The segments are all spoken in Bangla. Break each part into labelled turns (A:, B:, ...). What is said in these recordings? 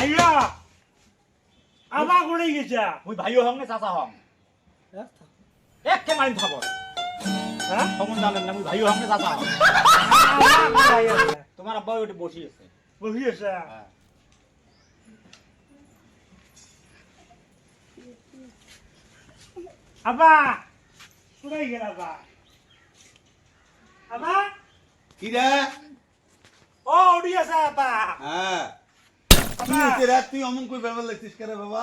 A: আইয়া আমা করে গেছা
B: মুই ভাইও হং না চাচা হং এক কে মাইন থাকো
A: হ্যাঁ?
B: তখন জানেন না মুই ভাইও হং না চাচা হং তোমার আব্বা ওটি
A: বসিয়েছে বসিয়েছে
B: হ্যাঁ।
A: আবা কোথায় গেল আবা আবা
C: কি রে?
A: ও আছে আবা
C: হ্যাঁ। তুই অমন করে ব্যাপার লাগছিস কেন বাবা?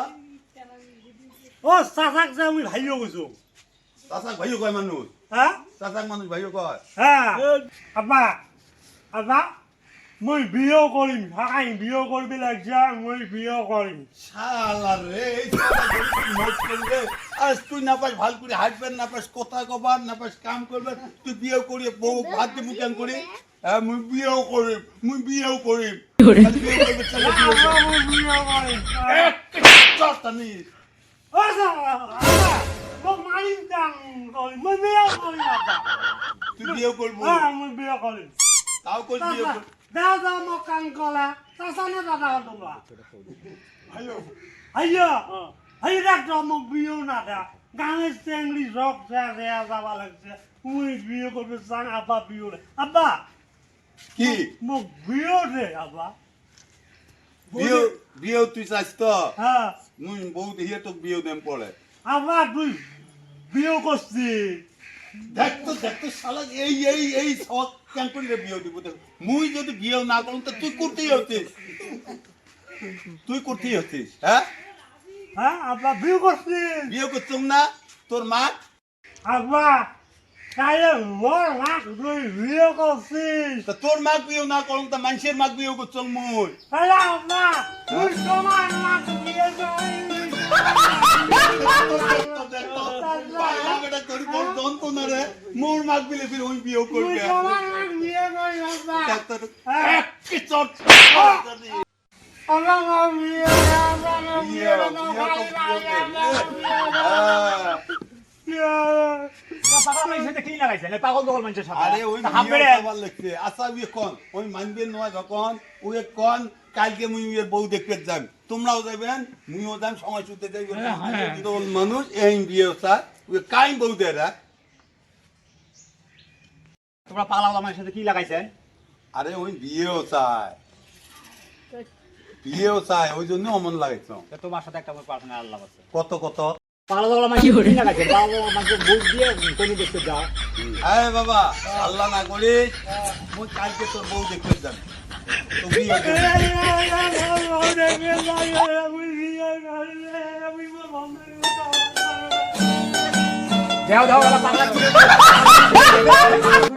A: ও চাচাক যে আমি ভাইও গৈছো
C: চাচাক ভাইও কয় মানুষ
A: হ্যাঁ
C: চাচাক মানুষ ভাইও কয়?
A: হ্যাঁ মই বিয়ে কৰিম হাই বিয়ে কৰিব লাগিছে মই বিয়ে কৰিম।
C: শালা রে মত করবে আজ তুই না পাস ভালো করে হাঁটবেন না পাস কথা কবার না পাস কাম করবে তুই বিয়েও করি বউ ভাত দিয়ে মুখ করি? হ্যাঁ মুই বিয়েও করি মুই বিয়েও করি। খালি বিয়ে করবে ছেলে বিয়ে
A: আবা, বিয়ে বিয়ে বিয়ে
C: তাও কই বিয়ে
A: চাচা
C: করব
A: দাদা মোক কাম কলা চাচা নে। দাদা তোমরা
C: ভাইও
A: আইয়া আইয়া ডাক্তার মোক বিয়েও না দা চেংলি জক চেয়া চেয়া যাব লাগছে। মই বিয়ে করবে চাং আব্বা বিয়ে দে। আব্বা!
C: কি?
A: মোক বিয়েও দে আব্বা।
C: বিয়েও বিয়েও তুই চাইছ তো?
A: হ্যাঁ
C: মুই বউ দেখিয়ে তোকে বিয়েও দেম পড়ে
A: আব্বা তুই বিয়ে করছি
C: দেখ তো দেখ তো শালা এই এই এই সব কেন করি বিয়ে দিব মুই যদি বিয়ে না করুন তো তুই করতেই হতিস তুই করতেই হতিস হ্যাঁ
A: হ্যাঁ আব্বা বিয়ে করছি
C: বিয়ে করতাম না তোর মা
A: আব্বা মোর তুই বিয়ে করছিস
C: তা তোর মা বিয়ে না করুন তা মানুষের মা বিয়ে করছং মুই
A: তাহলে আব্বা তুই তোমার মাক বিয়ে করিস
C: মোর মাক বিলে ফির ওই বিয়ে করবে কালকে মুই বউ দেখতে যাম তোমরাও যাবেন মুইও যাম সময় সুতে যাই মানুষ এই বিয়ে কাই বউ দেরা
B: তোমরা পাগলা পাগলা মানুষের সাথে কি লাগাইছেন?
C: আরে ওই বিয়েও চায়। বিয়েও চায় ওই জন্য অমন লাগাইছ
B: তোমার সাথে একটা পার্সোনাল আল্লাহ আছে।
C: কত কত?
B: কি দিয়ে দেখতে যাও।
C: হ্যাঁ বাবা আল্লাহ না করিস মুই কালকে তোর বউ দেখতে
B: পাগলা